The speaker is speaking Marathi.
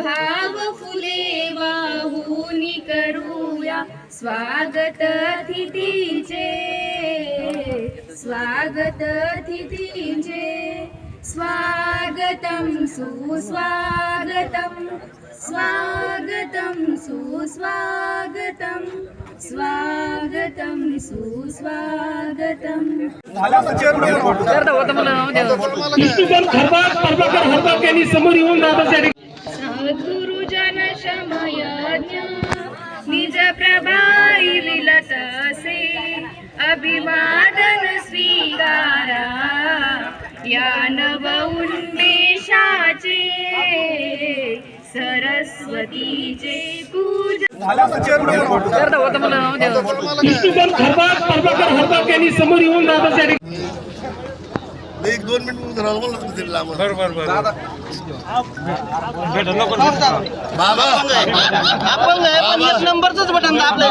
भाव फुले वाहून करूया. स्वागत अतिथीचे. स्वागत अतिथीचे. स्वागतम सुस्वागतम. स्वागतम सुस्वागतम. स्वागतम सुस्वागतम. विष्णुजन हरबाग प्रभाकर हरबाग यांनी समोर येऊन विलत असे अभिवादन स्वीकारा। या नव उन्मेषाचे सरस्वतीचे पूजा समोर येऊन एक दोन मिनिट. बाबा. नंबरच बटन दाबलंय.